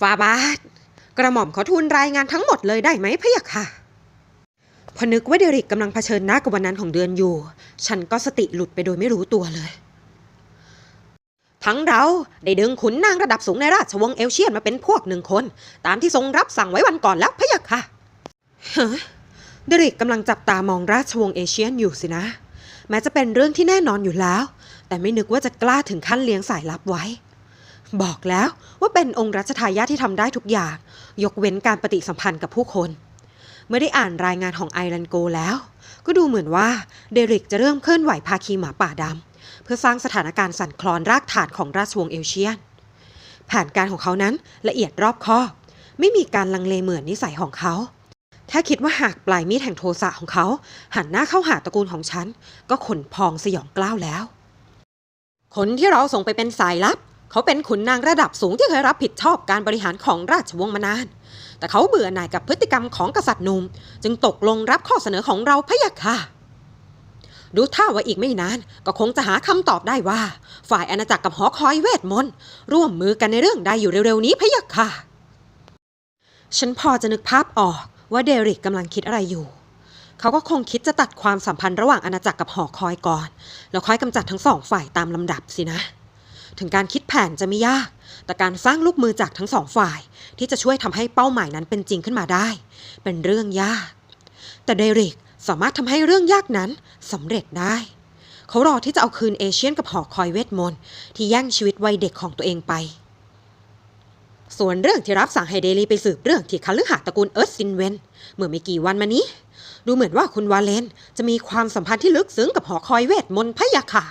ฟาบาทกระหม่อมขอทูลรายงานทั้งหมดเลยได้ไหมพะยะค่ะพอนึกว่าเดริกกำลังเผชิญหน้ากับวันนั้นของเดือนอยู่ ฉันก็สติหลุดไปโดยไม่รู้ตัวเลย ทั้งเราได้ดึงขุนนางระดับสูงในราชวงศ์เอลเชียนมาเป็นพวกหนึ่งคน ตามที่ทรงรับสั่งไว้วันก่อนแล้วพะยะค่ะฮะเดริกกำลังจับตามองราชวงศ์เอเชียนอยู่สินะ แม้จะเป็นเรื่องที่แน่นอนอยู่แล้ว แต่ไม่นึกว่าจะกล้าถึงขั้นเลี้ยงสายลับไว้ บอกแล้วว่าเป็นองค์รัชทายาทที่ทำได้ทุกอย่าง ยกเว้นการปฏิสัมพันธ์กับผู้คน เมื่อได้อ่านรายงานของไอรันโกแล้ว ก็ดูเหมือนว่าเดริกจะเริ่มเคลื่อนไหวภาคีหมาป่าดำเพื่อสร้างสถานการณ์สั่นคลอนรากฐานของราชวงศ์เอลเชียนแผนการของเขานั้นละเอียดรอบคอบไม่มีการลังเลเหมือนนิสัยของเขา แค่คิดว่าหากปลายมีดแห่งโทสะของเขา หันหน้าเข้าหาตระกูลของฉัน ก็ขนพองสยองกล้าวแล้ว คนที่เราส่งไปเป็นสายลับ เขาเป็นขุนนางระดับสูงที่เคยรับผิดชอบการบริหารของราชวงศ์มานาน แต่เขาเบื่อหน่ายกับพฤติกรรมของกษัตริย์หนุ่มจึงตกลงรับข้อเสนอของเราพะยะค่ะ ดูท่าว่าอีกไม่นานก็คงจะหาคำตอบได้ว่า ฝ่ายอาณาจักรกับหอคอยเวทมนต์ร่วมมือกันในเรื่องใดอยู่เร็วๆนี้พะยะค่ะ ฉันพอจะนึกภาพออกว่าเดริกกำลังคิดอะไรอยู่เขาก็คงคิดจะตัดความสัมพันธ์ระหว่างอาณาจักรกับหอคอยก่อน แล้วค่อยกำจัดทั้งสองฝ่ายตามลำดับสินะ ถึงการคิดแผนจะไม่ยาก แต่การสร้างลูกมือจากทั้งสองฝ่าย ที่จะช่วยทำให้เป้าหมายนั้นเป็นจริงขึ้นมาได้ เป็นเรื่องยาก แต่เดริกสามารถทำให้เรื่องยากนั้นสำเร็จได้ เขารอที่จะเอาคืนเอเชียนกับหอคอยเวทมนต์ที่แย่งชีวิตวัยเด็กของตัวเองไป ส่วนเรื่องที่รับสั่งให้เดลีไปสืบเรื่องที่คฤหาสน์ตระกูลเอิร์ธซินเวนเมื่อไม่กี่วันมานี้ ดูเหมือนว่าคุณวาเลนจะมีความสัมพันธ์ที่ลึกซึ้งกับหอคอยเวทมนต์พะยะค่ะ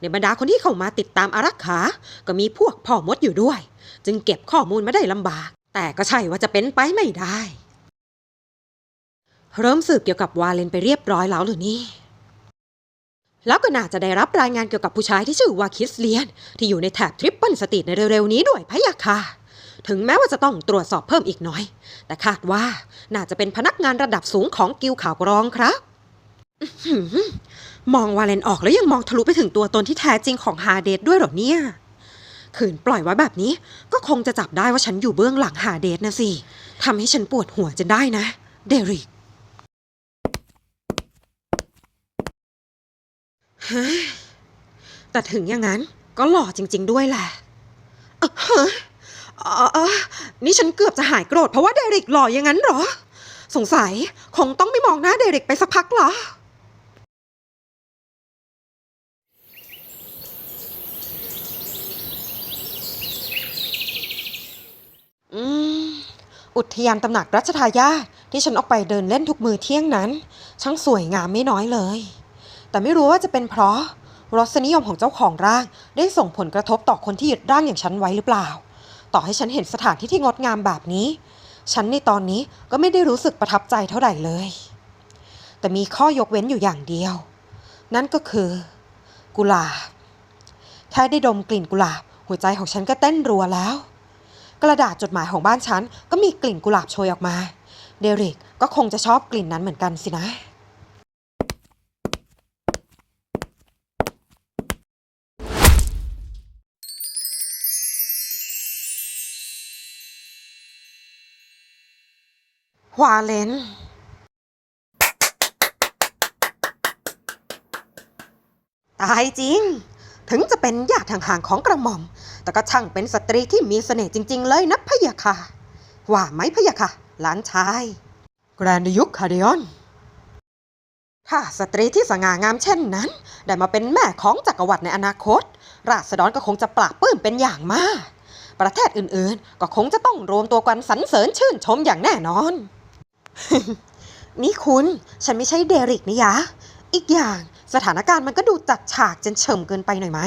ในบรรดาคนที่เข้ามาติดตามอารักขา ก็มีพวกพ่อมดอยู่ด้วย จึงเก็บข้อมูลมาได้ลำบาก แต่ก็ใช่ว่าจะเป็นไปไม่ได้ เริ่มสืบเกี่ยวกับวาเลนไปเรียบร้อยแล้วหรือนี่ แล้วก็น่าจะได้รับรายงานเกี่ยวกับผู้ชายที่ชื่อว่าคิสเลียน ที่อยู่ในแถบทริปเปิลสตรีทในเร็วๆนี้ด้วยพะยะค่ะถึงแม้ว่าจะต้องตรวจสอบเพิ่มอีกน่อย แต่คาดว่าน่าจะเป็นพนักงานระดับสูงของกิลข่าวกรองครับ มองวาเลนออกแล้วยังมองทะลุไปถึงตัวตนที่แท้จริงของฮาเดทด้วยหรอเนี่ยขืนปล่อยไว้แบบนี้ก็คงจะจับได้ว่าฉันอยู่เบื้องหลังฮาเดทนะสิทำให้ฉันปวดหัวจะได้นะ เดริกแต่ถึงอย่างนั้นก็หล่อจริง ๆ ด้วยแหละเอ้อนี่ฉันเกือบจะหายโกรธเพราะว่าเดริกหล่ออย่างนั้นหรอ สงสัยคงต้องไม่มองหน้าเดริกไปสักพักเหรอม อุทยานตำหนักรัชทายาทที่ฉันออกไปเดินเล่นทุกมือเที่ยงนั้น ช่างสวยงามไม่น้อยเลย แต่ไม่รู้ว่าจะเป็นเพราะรสนิยมของเจ้าของร่างได้ส่งผลกระทบต่อคนที่ยึดร่างอย่างฉันไว้หรือเปล่า ต่อให้ฉันเห็นสถานที่ที่งดงามแบบนี้ ฉันในตอนนี้ก็ไม่ได้รู้สึกประทับใจเท่าไหร่เลย แต่มีข้อยกเว้นอยู่อย่างเดียว นั่นก็คือ กุหลาบแค่ได้ดมกลิ่นกุหลาบหัวใจของฉันก็เต้นรัวแล้ว กระดาษจดหมายของบ้านฉันก็มีกลิ่นกุหลาบโชยออกมา เดริกก็คงจะชอบกลิ่นนั้นเหมือนกันสินะ วาเลนตายจริง ถึงจะเป็นญาติห่างๆของกระหม่อม แต่ก็ช่างเป็นสตรีที่มีเสน่ห์จริง ๆ เลยนะพะยะค่ะ ว่าไหมพะยะค่ะ หลานชาย แกรนดยุคคาเดียนถ้าสตรีที่สง่างามเช่นนั้น ได้มาเป็นแม่ของจักรวรรดิในอนาคต ราษฎรก็คงจะปราบปลื้มเป็นอย่างมาก ประเทศอื่นๆ ก็คงจะต้องรวมตัวกันสรรเสริญชื่นชมอย่างแน่นอน นี่คุณ ฉันไม่ใช่เดริกนี่ยะ อีกอย่าง สถานการณ์มันก็ดูจัดฉากจนเฉิมเกินไปหน่อยไหม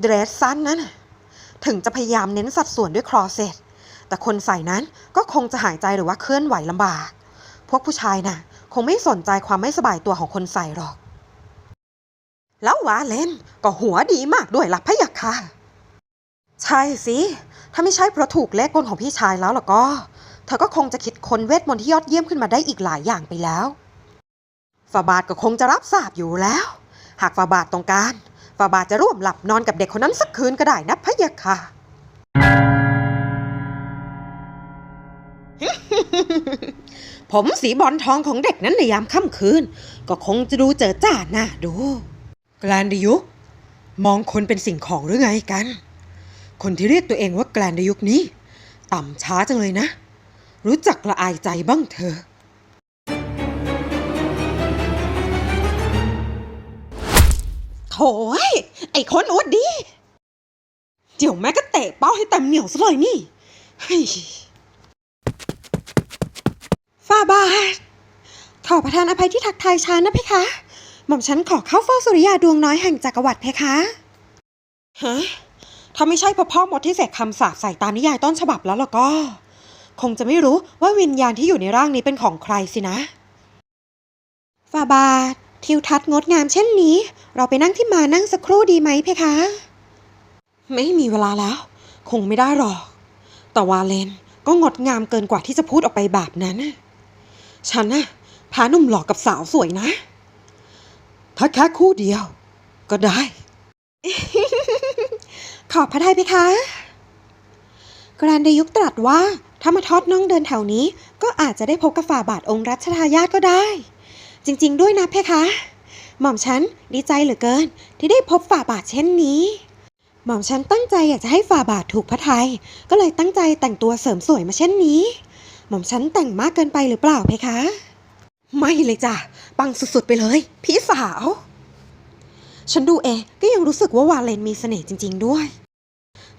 เดรสสั้นนั้นถึงจะพยายามเน้นสัดส่วนด้วยครอเซตแต่คนใส่นั้นก็คงจะหายใจหรือว่าเคลื่อนไหวลำบาก พวกผู้ชายน่ะ คงไม่สนใจความไม่สบายตัวของคนใส่หรอก แล้ววาเลนก็หัวดีมากด้วยล่ะพะยะค่ะใช่สิ ถ้าไม่ใช่เพราะถูกเลขกลของพี่ชายแล้วล่ะก็ เธอก็คงจะคิดคนเวทมนต์ที่ยอดเยี่ยมขึ้นมาได้อีกหลายอย่างไปแล้ว ฝาบาทก็คงจะรับทราบอยู่แล้ว หากฝาบาทต้องการฝาบาทจะร่วมหลับนอนกับเด็กคนนั้นสักคืนก็ได้นะพะยะค่ะ ผมสีบอลทองของเด็กนั้นในยามค่ำคืน ก็คงจะดูเจอจ้าหน้าดู แกลนดยุกมองคนเป็นสิ่งของหรือไงกัน คนที่เรียกตัวเองว่าแกลนดยุกนี้ ต่ำช้าจังเลยนะ รู้จักละอายใจบ้างเถอะ โถ่เอ้ยไอ้คนอวดดี เดี๋ยวแม่ก็เตะเป้าให้เต็มเหนียวซะเลยนี่ฟาบาทขอประทานอภัยที่ทักทายช้านะเพคะ หม่อมฉันขอเข้าเฝ้าสุริยาดวงน้อยแห่งจักรวรรดิเพคะฮะถ้าไม่ใช่พราะพ่อมดที่เสกคำสาปใส่ตามนิยายต้นฉบับแล้วล่ะก็ คงจะไม่รู้ว่าวิญญาณที่อยู่ในร่างนี้เป็นของใครสินะฟาบาท ทิวทัศน์งดงามเช่นนี้ เราไปนั่งที่มานั่งสักครู่ดีไหมเพคะ ไม่มีเวลาแล้ว คงไม่ได้หรอก แต่วาเลนก็งดงามเกินกว่าที่จะพูดออกไปแบบนั้น ฉันน่ะพาหนุ่มหลอกกับสาวสวยนะ ถ้าแค่คู่เดียว ก็ได้ ขอบพระทัยเพคะ กรานดยุคตรัสว่าถ้ามาทอดน่องเดินแถวนี้ ก็อาจจะได้พบกับฝ่าบาทองค์รัชทายาทก็ได้ จริง ๆ ด้วยนะเพคะ หม่อมฉันดีใจเหลือเกิน ที่ได้พบฝ่าบาทเช่นนี้ หม่อมฉันตั้งใจอยากจะให้ฝ่าบาทถูกพระทัยก็เลยตั้งใจแต่งตัวเสริมสวยมาเช่นนี้ หม่อมฉันแต่งมากเกินไปหรือเปล่าเพคะ ไม่เลยจ้ะปังสุดๆไปเลย พี่สาว ฉันดูเองก็ยังรู้สึกว่าวาเลนมีเสน่ห์จริง ๆ ด้วย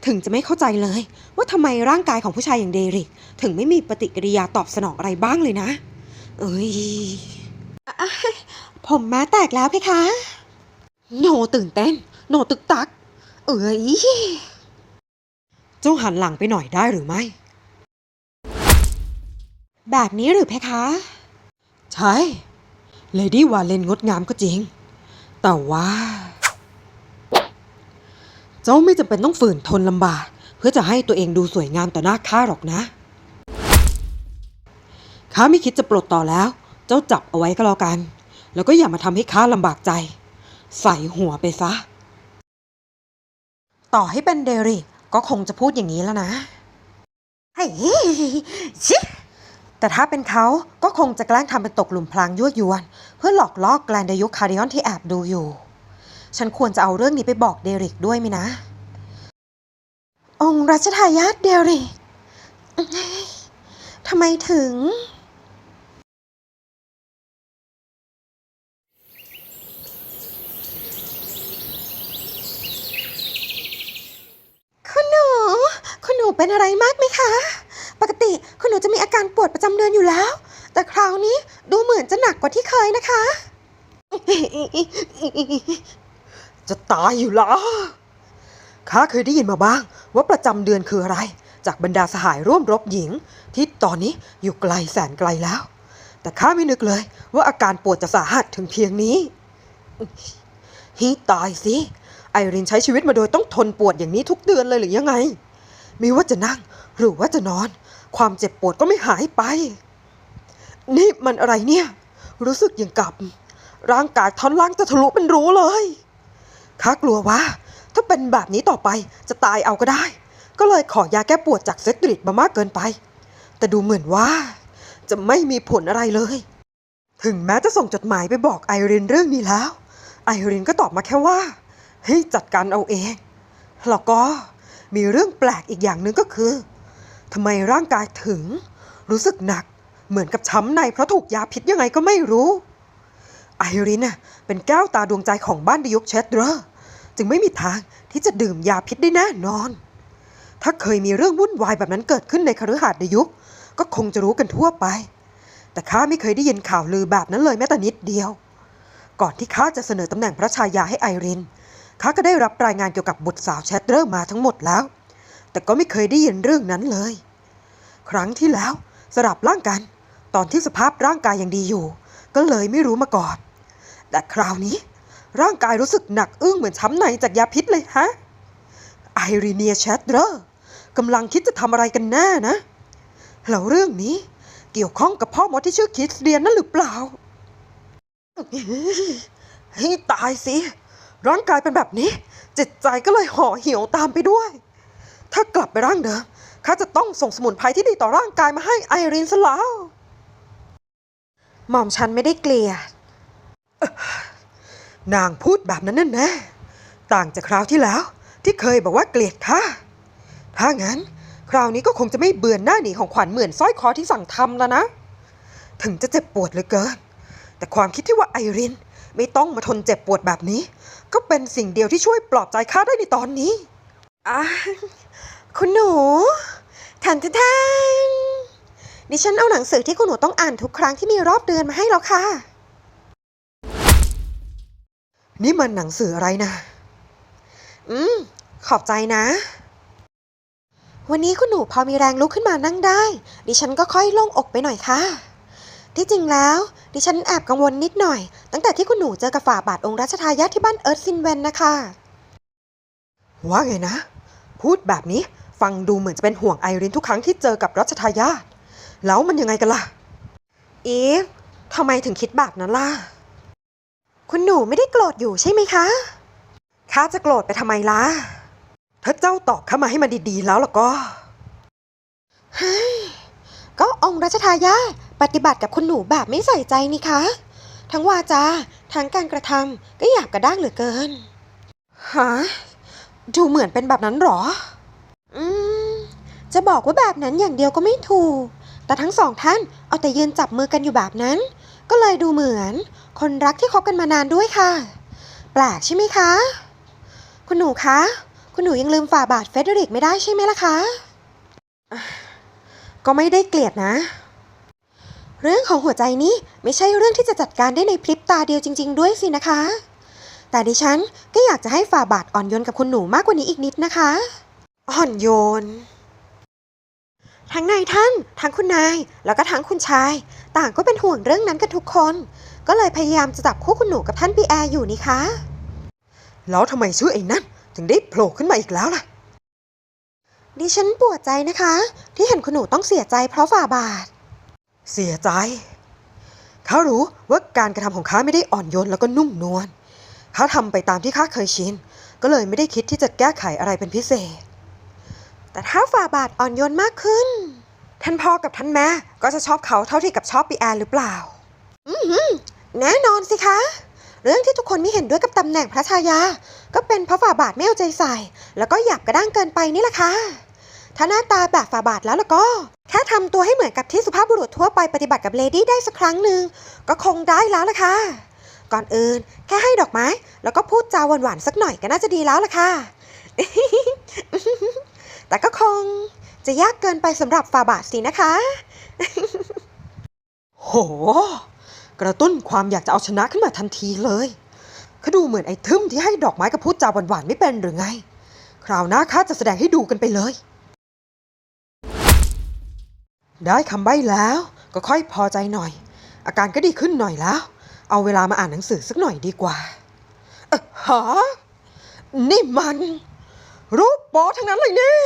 ถึงจะไม่เข้าใจเลย ว่าทำไมร่างกายของผู้ชายอย่างเดริก ถึงไม่มีปฏิกิริยาตอบสนองอะไรบ้างเลยนะ เอ้ย ผมม้าแตกแล้วเพคะ โนตื่นเต้น โนตึกตัก เอ้ยเจ้าหันหลังไปหน่อยได้หรือไม่ แบบนี้หรือเพคะ ใช่ เลดี้วาเลนงดงามก็จริง แต่ว่า เจ้าไม่จำเป็นต้องฝืนทนลำบาก เพื่อจะให้ตัวเองดูสวยงามต่อหน้าข้าหรอกนะ ข้าไม่คิดจะปลดต่อแล้ว เจ้าจับเอาไว้ก็แล้วกัน แล้วก็อย่ามาทำให้ข้าลำบากใจ ใส่หัวไปซะ ต่อให้เป็นเดริกก็คงจะพูดอย่างนี้แล้วนะเฮ้ชิแต่ถ้าเป็นเขาก็คงจะแกล้งทำเป็นตกหลุมพรางยั่วยวน เพื่อหลอกล่อแกลนเดยุคคาริออนที่แอบดูอยู่ ฉันควรจะเอาเรื่องนี้ไปบอกเดริกด้วยไหมนะ องค์รัชทายาทเดริกทำไมถึง คุณหนู คุณหนูเป็นอะไรมากไหมคะ ปกติคุณหนูจะมีอาการปวดประจำเดือนอยู่แล้ว แต่คราวนี้ดูเหมือนจะหนักกว่าที่เคยนะคะ จะตายอยู่แล้วข้าเคยได้ยินมาบ้าง ว่าประจำเดือนคืออะไร จากบรรดาสหายร่วมรบหญิง ที่ตอนนี้อยู่ไกลแสนไกลแล้ว แต่ข้าไม่นึกเลย ว่าอาการปวดจะสาหัสถึงเพียงนี้ ฮีตายสิ ไอรินใช้ชีวิตมาโดยต้องทนปวดอย่างนี้ทุกเดือนเลยหรือยังไงม่ว่าจะนั่งหรือว่าจะนอน ความเจ็บปวดก็ไม่หายไป นี่มันอะไรเนี่ย รู้สึกอย่างกับ ร่างกายท่อนล่างจะทะลุเป็นรู้เลยข้ากลัวว่า ถ้าเป็นแบบนี้ต่อไปจะตายเอาก็ได้ ก็เลยขอยาแก้ปวดจากเซตริดมามากเกินไป แต่ดูเหมือนว่า จะไม่มีผลอะไรเลย ถึงแม้จะส่งจดหมายไปบอกไอรินเรื่องนี้แล้ว ไอรินก็ตอบมาแค่ว่า ให้จัดการเอาเองแล้วก็มีเรื่องแปลกอีกอย่างหนึ่งก็คือทำไมร่างกายถึงรู้สึกหนักเหมือนกับช้ำในเพราะถูกยาพิษยังไงก็ไม่รู้ไอรินน่ะเป็นแก้วตาดวงใจของบ้านดยุกเชสเดอร์จึงไม่มีทางที่จะดื่มยาพิษได้แน่นอน ถ้าเคยมีเรื่องวุ่นวายแบบนั้นเกิดขึ้นในคฤหาสน์ดยุคก็คงจะรู้กันทั่วไป แต่ข้าไม่เคยได้ยินข่าวลือแบบนั้นเลยแม้แต่นิดเดียว ก่อนที่ข้าจะเสนอตำแหน่งพระชายาให้ไอริน ข้าก็ได้รับรายงานเกี่ยวกับบุตรสาวแชทเดอร์มาทั้งหมดแล้ว แต่ก็ไม่เคยได้ยินเรื่องนั้นเลย ครั้งที่แล้วสลับร่างกัน ตอนที่สภาพร่างกายยังดีอยู่ ก็เลยไม่รู้มาก่อน แต่คราวนี้ ร่างกายรู้สึกหนักอึ้งเหมือนช้ำในจากยาพิษเลยฮะ ไอรีเนียแชทเดอร์กำลังคิดจะทำอะไรกันแน่นะแล้วเรื่องนี้เกี่ยวข้องกับพ่อมดที่ชื่อคิสเดียนนั่นหรือเปล่า ให้ตายสิ ร่างกายเป็นแบบนี้ จิตใจก็เลยห่อเหี่ยวตามไปด้วย ถ้ากลับไปร่างเดิมข้าจะต้องส่งสมุนไพรที่ดีต่อร่างกายมาให้ไอรีนซะแล้วหม่อมฉันไม่ได้เกลียด นางพูดแบบนั้นแน่ๆต่างจากคราวที่แล้ว ที่เคยบอกว่าเกลียดข้าถ้างั้น คราวนี้ก็คงจะไม่เบื่อหน้าหนีของขวัญเหมือนสร้อยคอที่สั่งทำแล้วนะ ถึงจะเจ็บปวดเหลือเกิน แต่ความคิดที่ว่าไอริน ไม่ต้องมาทนเจ็บปวดแบบนี้ ก็เป็นสิ่งเดียวที่ช่วยปลอบใจข้าได้ในตอนนี้อะคุณหนูทันทันทันดิฉันเอาหนังสือที่คุณหนูต้องอ่านทุกครั้งที่มีรอบเดือนมาให้แล้วค่ะ นี่มันหนังสืออะไรนะ อืม ขอบใจนะ วันนี้คุณหนูพอมีแรงลุกขึ้นมานั่งได้ ดิฉันก็ค่อยโล่งอกไปหน่อยค่ะ ที่จริงแล้ว ดิฉันแอบกังวลนิดหน่อย ตั้งแต่ที่คุณหนูเจอกับฝ่าบาทองค์รัชทายาทที่บ้านเอิร์ธซินเวนนะคะ ว่าไงนะ พูดแบบนี้ฟังดูเหมือนจะเป็นห่วงไอรินทุกครั้งที่เจอกับรัชทายาทแล้วมันยังไงกันล่ะ อีฟทำไมถึงคิดแบบนั้นล่ะ คุณหนูไม่ได้โกรธอยู่ใช่ไหมคะข้าจะโกรธไปทำไมล่ะ ถ้าเจ้าตอบเข้ามาให้มันดีๆแล้วล่ะก็ เฮ้ย ก็องค์รัชทายาท ปฏิบัติกับคุณหนูแบบไม่ใส่ใจนี่คะ ทั้งวาจา ทั้งการกระทำก็หยาบกระด้างเหลือเกิน ฮะ ดูเหมือนเป็นแบบนั้นเหรอ อืม จะบอกว่าแบบนั้นอย่างเดียวก็ไม่ถูก แต่ทั้งสองท่านเอาแต่ยืนจับมือกันอยู่แบบนั้น ก็เลยดูเหมือน คนรักที่คบกันมานานด้วยค่ะ แปลกใช่ไหมคะ คุณหนูคะ คุณหนูยังลืมฝ่าบาทเฟเดริกไม่ได้ใช่ไหมล่ะคะอะก็ไม่ได้เกลียดนะ เรื่องของหัวใจนี้ไม่ใช่เรื่องที่จะจัดการได้ในพริบตาเดียวจริง ๆ ด้วยสินะคะ แต่ดิฉันก็อยากจะให้ฝ่าบาทอ่อนโยนกับคุณหนูมากกว่านี้อีกนิดนะคะ อ่อนโยน ทั้งนายท่าน ทั้งคุณนาย แล้วก็ทั้งคุณชาย ต่างก็เป็นห่วงเรื่องนั้นกันทุกคน ก็เลยพยายามจะจับคู่คุณหนูกับท่านปีแอร์อยู่นี่คะ แล้วทำไมชื่อไอ้นั่นถึงได้โผล่ขึ้นมาอีกแล้วล่ะ ดิฉันปวดใจนะคะ ที่เห็นคุณหนูต้องเสียใจเพราะฝ่าบาท เสียใจ เขารู้ว่าการกระทำของข้าไม่ได้อ่อนโยนแล้วก็นุ่มนวลเขาทำไปตามที่ข้าเคยชิน ก็เลยไม่ได้คิดที่จะแก้ไขอะไรเป็นพิเศษ แต่ถ้าฝ่าบาทอ่อนโยนมากขึ้น ท่านพ่อกับท่านแม่ก็จะชอบเขาเท่าที่กับชอบปีแอร์หรือเปล่า อือหือแน่นอนสิคะ เรื่องที่ทุกคนไม่เห็นด้วยกับตำแหน่งพระชายา ก็เป็นเพราะฝ่าบาทไม่เอาใจใส่ แล้วก็หยาบกระด้างเกินไปนี่แหละค่ะ ถ้าหน้าตาแบบฝาบาทแล้วล่ะก็ แค่ทำตัวให้เหมือนกับที่สุภาพบุรุษทั่วไปปฏิบัติกับเลดี้ได้สักครั้งหนึ่งก็คงได้แล้วล่ะค่ะ ก่อนอื่น แค่ให้ดอกไม้ แล้วก็พูดจาหวานๆสักหน่อยก็น่าจะดีแล้วล่ะค่ะ แต่ก็คงจะยากเกินไปสำหรับฝาบาทสินะคะ โห กระตุ้นความอยากจะเอาชนะขึ้นมาทันทีเลยเขาดูเหมือนไอ้ทึมที่ให้ดอกไม้กับพูดจาหวานๆไม่เป็นหรือไง คราวหน้าข้าจะแสดงให้ดูกันไปเลย ได้คำใบ้แล้ว ก็ค่อยพอใจหน่อย อาการก็ดีขึ้นหน่อยแล้ว เอาเวลามาอ่านหนังสือสักหน่อยดีกว่าเออฮะนี่มัน รูปโป๊ทั้งนั้นเลยเนี่ย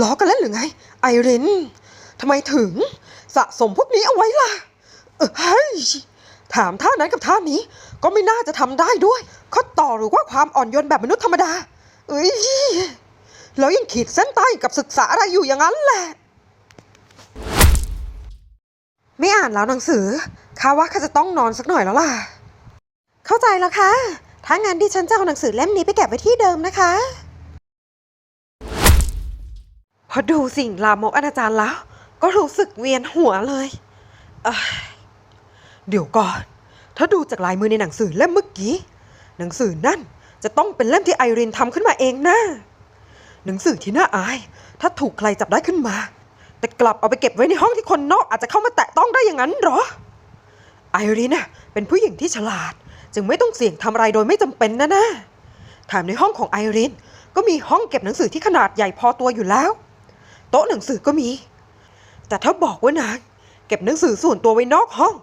ล้อกันเล่นหรือไง ไอรินทำไมถึงสะสมพวกนี้เอาไว้ล่ะ เออเฮ้ยถามท่านั้นกับท่านี้ก็ไม่น่าจะทำได้ด้วยข้อต่อหรือว่าความอ่อนโยนแบบมนุษย์ธรรมดา เอ้ยแล้วยังขีดเส้นใต้กับศึกษาอะไรอยู่อย่างนั้นแหละ ไม่อ่านแล้วหนังสือข้าว่าข้าจะต้องนอนสักหน่อยแล้วล่ะ เข้าใจแล้วค่ะ ถ้างั้นดิฉันจะเอาหนังสือเล่มนี้ไปเก็บไว้ที่เดิมนะคะ พอดูสิ่งลามกอนาจารแล้ว ก็รู้สึกเวียนหัวเลยเเดี๋ยวก่อน ถ้าดูจากลายมือในหนังสือเล่มเมื่อกี้ หนังสือนั่นจะต้องเป็นเล่มที่ไอรินทำขึ้นมาเองนะ หนังสือที่น่าอาย ถ้าถูกใครจับได้ขึ้นมา แต่กลับเอาไปเก็บไว้ในห้องที่คนนอกอาจจะเข้ามาแตะต้องได้อย่างนั้นหรอ ไอรินน่ะเป็นผู้หญิงที่ฉลาด จึงไม่ต้องเสี่ยงทำอะไรโดยไม่จำเป็นนะนะแถมในห้องของไอรินก็มีห้องเก็บหนังสือที่ขนาดใหญ่พอตัวอยู่แล้ว โต๊ะหนังสือก็มี แต่ถ้าบอกว่านางเก็บหนังสือส่วนตัวไว้นอกห้อง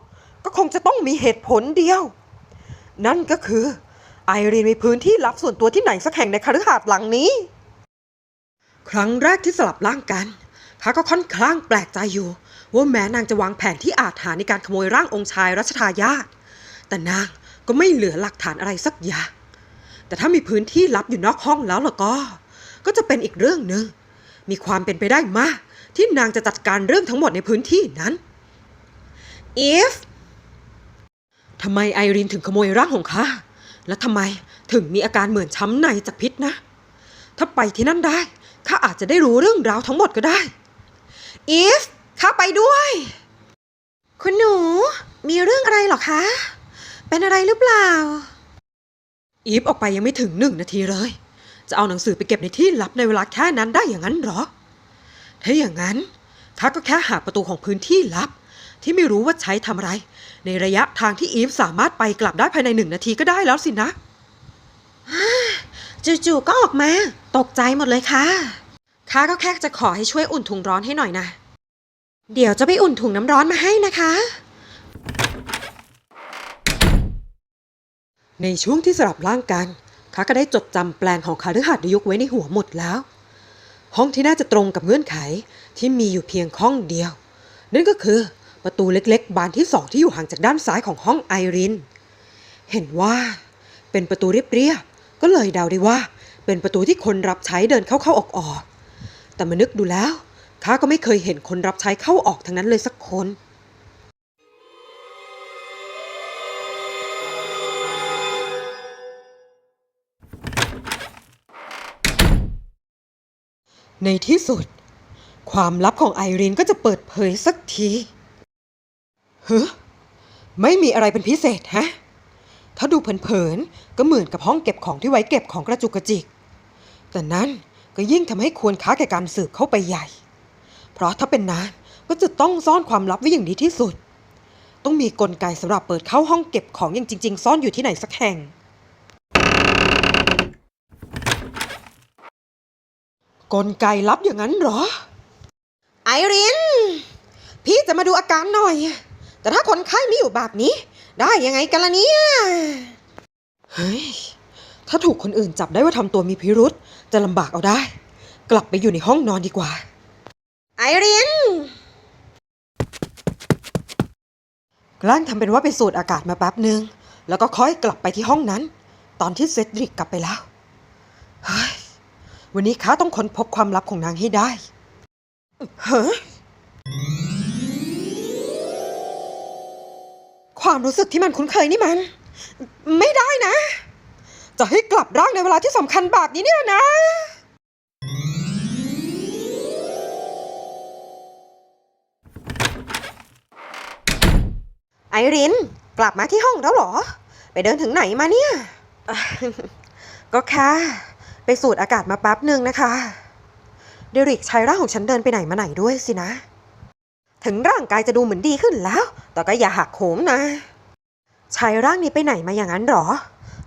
ก็คงจะต้องมีเหตุผลเดียว นั่นก็คือ ไอรีนมีพื้นที่ลับส่วนตัวที่ไหนสักแห่งในคฤหาสน์หลังนี้ ครั้งแรกที่สลับร่างกัน ข้าก็ค่อนข้างแปลกใจอยู่ ว่าแม้นางจะวางแผนที่อาจหาในการขโมยร่างองค์ชายรัชทายาทแต่นางก็ไม่เหลือหลักฐานอะไรสักอย่าง แต่ถ้ามีพื้นที่ลับอยู่นอกห้องแล้วล่ะก็ ก็จะเป็นอีกเรื่องหนึ่งมีความเป็นไปได้มาก ที่นางจะจัดการเรื่องทั้งหมดในพื้นที่นั้นอีฟทำไมไอรินถึงขโมยร่างของข้าและทำไมถึงมีอาการเหมือนช้ำในจากพิษนะ ถ้าไปที่นั่นได้ข้าอาจจะได้รู้เรื่องราวทั้งหมดก็ได้ อีฟข้าไปด้วย คุณหนู มีเรื่องอะไรหรอคะ เป็นอะไรหรือเปล่า อีฟออกไปยังไม่ถึงหนึ่งนาทีเลย จะเอาหนังสือไปเก็บในที่ลับในเวลาแค่นั้นได้อย่างนั้นเหรอ ถ้าอย่างนั้นข้าก็แค่หาประตูของพื้นที่ลับ ที่ไม่รู้ว่าใช้ทำอะไร ในระยะทางที่อีฟสามารถไปกลับได้ภายในหนึ่งนาทีก็ได้แล้วสินะจู่ๆก็ออกมา ตกใจหมดเลยค่ะข้าก็แค่จะขอให้ช่วยอุ่นถุงร้อนให้หน่อยนะ เดี๋ยวจะไปอุ่นถุงน้ำร้อนมาให้นะคะ ในช่วงที่สลับร่างกันข้าก็ได้จดจำแปลนของคาฤหาสน์ยุกไว้ในหัวหมดแล้ว ห้องที่น่าจะตรงกับเงื่อนไขที่มีอยู่เพียงห้องเดียว นั่นก็คือประตูเล็กๆ บานที่สองที่อยู่ห่างจากด้านซ้ายของห้องไอริน เห็นว่า เป็นประตูเรียบๆก็เลยเดาได้ว่า เป็นประตูที่คนรับใช้เดินเข้าๆออกๆแต่มานึกดูแล้ว ข้าก็ไม่เคยเห็นคนรับใช้เข้าออกทั้งนั้นเลยสักคนในที่สุด ความลับของไอรินก็จะเปิดเผยสักทีเฮ้ไม่มีอะไรเป็นพิเศษฮะ ถ้าดูเผินๆก็เหมือนกับห้องเก็บของที่ไว้เก็บของกระจุกกระจิก แต่นั้นก็ยิ่งทำให้ควรค้าแก่การสืบเข้าไปใหญ่ เพราะถ้าเป็นนาก็จะต้องซ่อนความลับไว้อย่างดีที่สุด ต้องมีกลไกสำหรับเปิดเข้าห้องเก็บของอย่างจริง ๆ ซ่อนอยู่ที่ไหนสักแห่ง กลไกลับอย่างนั้นเหรอ ไอริน พี่จะมาดูอาการหน่อย แต่ถ้าคนไข้ไม่อยู่แบบนี้ ได้ยังไงกันล่ะเนี่ยเฮ้ยถ้าถูกคนอื่นจับได้ว่าทำตัวมีพิรุษจะลำบากเอาได้ กลับไปอยู่ในห้องนอนดีกว่า ไอรินกลั้นทำเป็นว่าไปสูดอากาศมาแป๊บหนึ่งแล้วก็ค่อยกลับไปที่ห้องนั้น ตอนที่เซดริกกลับไปแล้วเฮ้ยวันนี้ข้าต้องค้นพบความลับของนางให้ได้เฮ้ยความรู้สึกที่มันคุ้นเคยนี่มัน ไม่ได้นะ จะให้กลับร่างในเวลาที่สำคัญแบบนี้เนี่ยนะ ริน กลับมาที่ห้องแล้วเหรอ ไปเดินถึงไหนมาเนี่ย ก็แค่ไปสูดอากาศมาแป๊บหนึ่งนะคะ เดริกใช้ร่างของฉันเดินไปไหนมาไหนด้วยสินะ ถึงร่างกายจะดูเหมือนดีขึ้นแล้ว แต่ก็อย่าหักโหมนะใช้ร่างนี้ไปไหนมาอย่างนั้นหรอ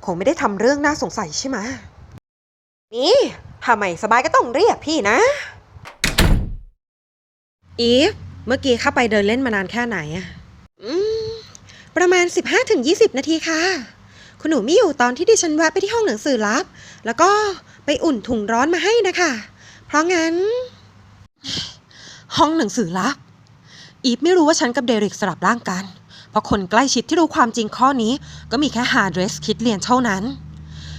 คงไม่ได้ทำเรื่องน่าสงสัยใช่ไหมนี่ทำไมสบายก็ต้องเรียกพี่นะ อีฟ เมื่อกี้เข้าไปเดินเล่นมานานแค่ไหนอะอืม ประมาณ 15-20 นาทีค่ะ คุณหนูไม่อยู่ตอนที่ดิฉันแวะไปที่ห้องหนังสือลับ แล้วก็ไปอุ่นถุงร้อนมาให้นะคะ เพราะงั้น ห้องหนังสือลับ อีฟไม่รู้ว่าฉันกับเดริกสลับร่างกัน เพราะคนใกล้ชิดที่รู้ความจริงข้อนี้ ก็มีแค่ฮาร์ดเรสคิดเรียนเท่านั้น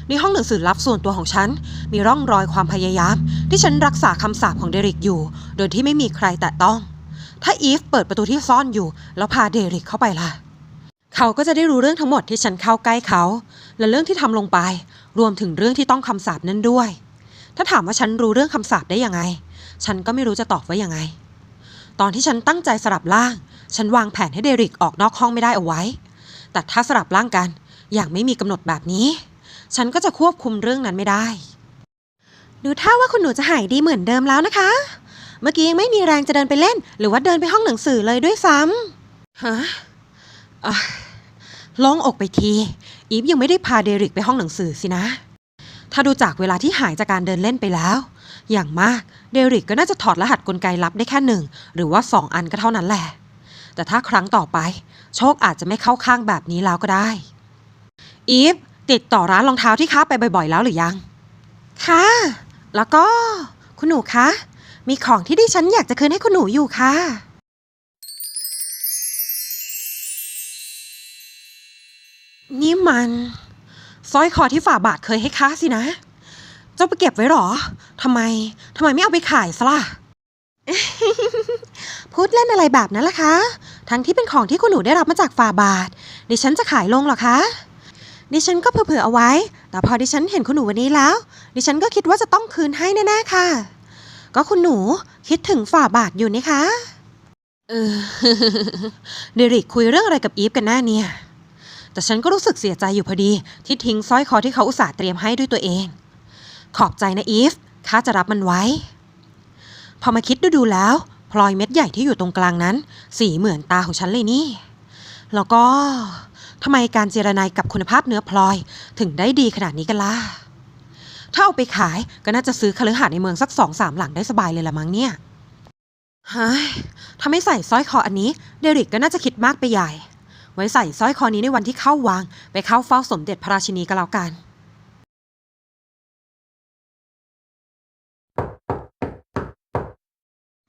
ในห้องหนังสือลับส่วนตัวของฉัน มีร่องรอยความพยายาม ที่ฉันรักษาคำสาปของเดริกอยู่ โดยที่ไม่มีใครแตะต้อง ถ้าอีฟเปิดประตูที่ซ่อนอยู่ แล้วพาเดริกเข้าไปล่ะ เขาก็จะได้รู้เรื่องทั้งหมดที่ฉันเข้าใกล้เขา และเรื่องที่ทำลงไป รวมถึงเรื่องที่ต้องคำสาปนั้นด้วย ถ้าถามว่าฉันรู้เรื่องคำสาปได้ยังไง ฉันก็ไม่รู้จะตอบว่ายังไง ตอนที่ฉันตั้งใจสลับร่าง ฉันวางแผนให้เดริกออกนอกห้องไม่ได้เอาไว้ แต่ถ้าสลับร่างกัน อย่างไม่มีกำหนดแบบนี้ ฉันก็จะควบคุมเรื่องนั้นไม่ได้ ดูท่าว่าคุณหนูจะหายดีเหมือนเดิมแล้วนะคะ เมื่อกี้ยังไม่มีแรงจะเดินไปเล่น หรือว่าเดินไปห้องหนังสือเลยด้วยซ้ำฮะอ่ ล่งอกไปที อีฟยังไม่ได้พาเดริกไปห้องหนังสือสินะ ถ้าดูจากเวลาที่หายจากการเดินเล่นไปแล้ว อย่างมากเดริกก็น่าจะถอดรหัสกลไกลับได้แค่หนึ่งหรือว่าสองอันก็เท่านั้นแหละ แต่ถ้าครั้งต่อไป โชคอาจจะไม่เข้าข้างแบบนี้แล้วก็ได้ อีฟติดต่อร้านรองเท้าที่ค้าไปบ่อยๆ แล้วหรือยัง ค่ะ แล้วก็ คุณหนูคะ มีของที่ดิฉันอยากจะคืนให้คุณหนูอยู่ค่ะ นี่มันสร้อยคอที่ฝ่าบาทเคยให้ค้าสินะ เจ้าไปเก็บไว้หรอทำไมทำไมไม่เอาไปขายซะล่ะ พูดเล่นอะไรแบบนั้นล่ะคะ ทั้งที่เป็นของที่คุณหนูได้รับมาจากฝ่าบาท ดิฉันจะขายลงเหรอคะ ดิฉันก็เผื่อๆเอาไว้ แต่พอดิฉันเห็นคุณหนูวันนี้แล้ว ดิฉันก็คิดว่าจะต้องคืนให้แน่ๆค่ะ ก็คุณหนูคิดถึงฝ่าบาทอยู่นี่คะ เออเดริกคุยเรื่องอะไรกับอีฟกันหน้าเนี่ย แต่ฉันก็รู้สึกเสียใจอยู่พอดี ที่ทิ้งสร้อยคอที่เขาอุตส่าห์เตรียมให้ด้วยตัวเอง ขอบใจนะอีฟข้าจะรับมันไว้ พอมาคิดดูดูแล้ว พลอยเม็ดใหญ่ที่อยู่ตรงกลางนั้น สีเหมือนตาของฉันเลยนี่ แล้วก็ทำไมการเจรนายกับคุณภาพเนื้อพลอยถึงได้ดีขนาดนี้กันล่ะถ้าเอาไปขายก็น่าจะซื้อคฤหาสน์ในเมืองสักสองสามหลังได้สบายเลยละมั้งเนี่ยเฮ้ยถ้าไม่ใส่สร้อยคออันนี้ เดริกก็น่าจะคิดมากไปใหญ่ ไว้ใส่สร้อยคอนี้ในวันที่เข้าวัง ไปเข้าเฝ้าสมเด็จพระราชินีก็แล้วกัน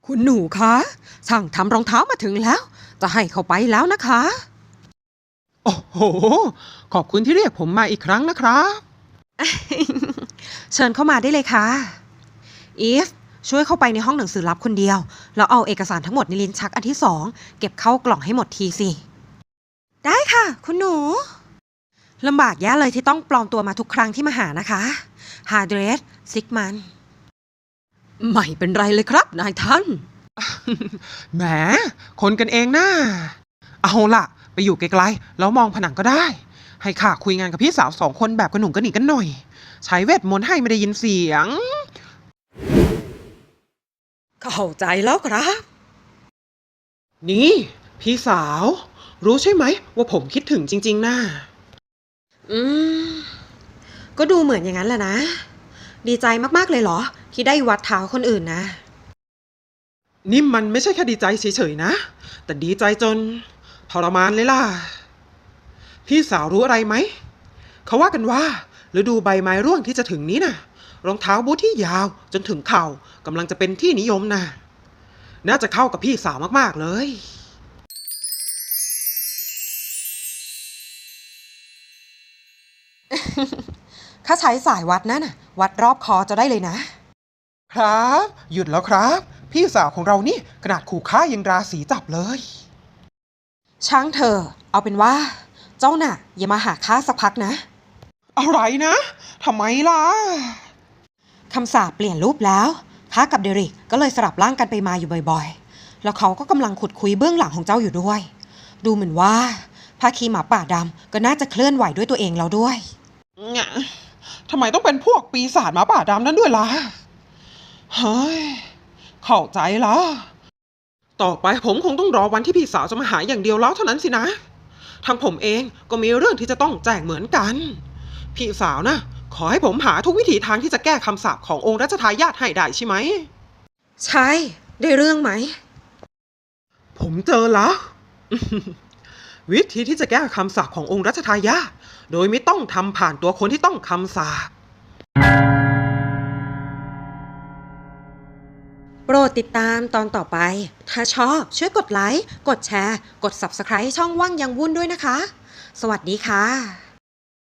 คุณหนูคะช่างทำรองเท้ามาถึงแล้ว จะให้เขาไปแล้วนะคะ โอ้โห ขอบคุณที่เรียกผมมาอีกครั้งนะครับ เชิญเข้ามาได้เลยค่ะอีฟช่วยเข้าไปในห้องหนังสือลับคนเดียว แล้วเอาเอกสารทั้งหมดในลิ้นชักอันที่สองเก็บเข้ากล่องให้หมดทีสิ ได้ค่ะ คุณหนูลำบากแย่เลยที่ต้องปลอมตัวมาทุกครั้งที่มาหานะคะฮาเดรสซิกมัน ไม่เป็นไรเลยครับ นายท่าน แหม คนกันเองนะเอาล่ะ ไปอยู่ไกลๆ แล้วมองผนังก็ได้ ให้ข้าคุยงานกับพี่สาวสองคนแบบกระหนุ่งกระหนีกันหน่อย ใช้เวทมนต์ให้ไม่ได้ยินเสียง เข้าใจแล้วครับ นี่ พี่สาว รู้ใช่ไหมว่าผมคิดถึงจริง ๆนะอืม ก็ดูเหมือนอย่างนั้นแหละนะ ดีใจมากๆเลยเหรอ ที่ได้วัดเท้าคนอื่นนะ นี่มันไม่ใช่แค่ดีใจเฉยๆนะ แต่ดีใจจนทรมานเลยล่ะ พี่สาวรู้อะไรไหม เขาว่ากันว่าฤดูใบไม้ร่วงที่จะถึงนี้น่ะ รองเท้าบูทที่ยาวจนถึงเข่ากำลังจะเป็นที่นิยมนะน่าจะเข้ากับพี่สาวมากๆเลย ถ้าใช้สายวัดนั่นน่ะ วัดรอบคอจะได้เลยนะ ครับ หยุดแล้วครับ พี่สาวของเรานี่ขนาดขู่ฆ่ายังราศีจับเลยช่างเธอ เอาเป็นว่า เจ้าน่ะ อย่ามาหาข้าสักพักนะ อะไรนะทำไมล่ะคำสาปเปลี่ยนรูปแล้วข้ากับเดริกก็เลยสลับร่างกันไปมาอยู่บ่อยๆ แล้วเขาก็กำลังขุดคุยเบื้องหลังของเจ้าอยู่ด้วย ดูเหมือนว่า ภาคีหมาป่าดำก็น่าจะเคลื่อนไหวด้วยตัวเองแล้วด้วยเนี่ยทำไมต้องเป็นพวกปีศาจหมาป่าดำนั้นด้วยล่ะเฮ้ยเข้าใจละต่อไปผมคงต้องรอวันที่พี่สาวจะมาหาอย่างเดียวแล้วเท่านั้นสินะทางผมเองก็มีเรื่องที่จะต้องแจ้งเหมือนกัน พี่สาวนะขอให้ผมหาทุกวิถีทางที่จะแก้คำสาปขององค์รัชทายาทให้ได้ใช่ไหม ใช่ ได้เรื่องไหม ผมเจอแล้ว วิธีที่จะแก้คำสาปขององค์รัชทายาทโดยไม่ต้องทำผ่านตัวคนที่ต้องคำสาปโปรดติดตามตอนต่อไป ถ้าชอบช่วยกดไลค์ กดแชร์ กด Subscribe ช่องว่างยังวุ่นด้วยนะคะ สวัสดีค่ะ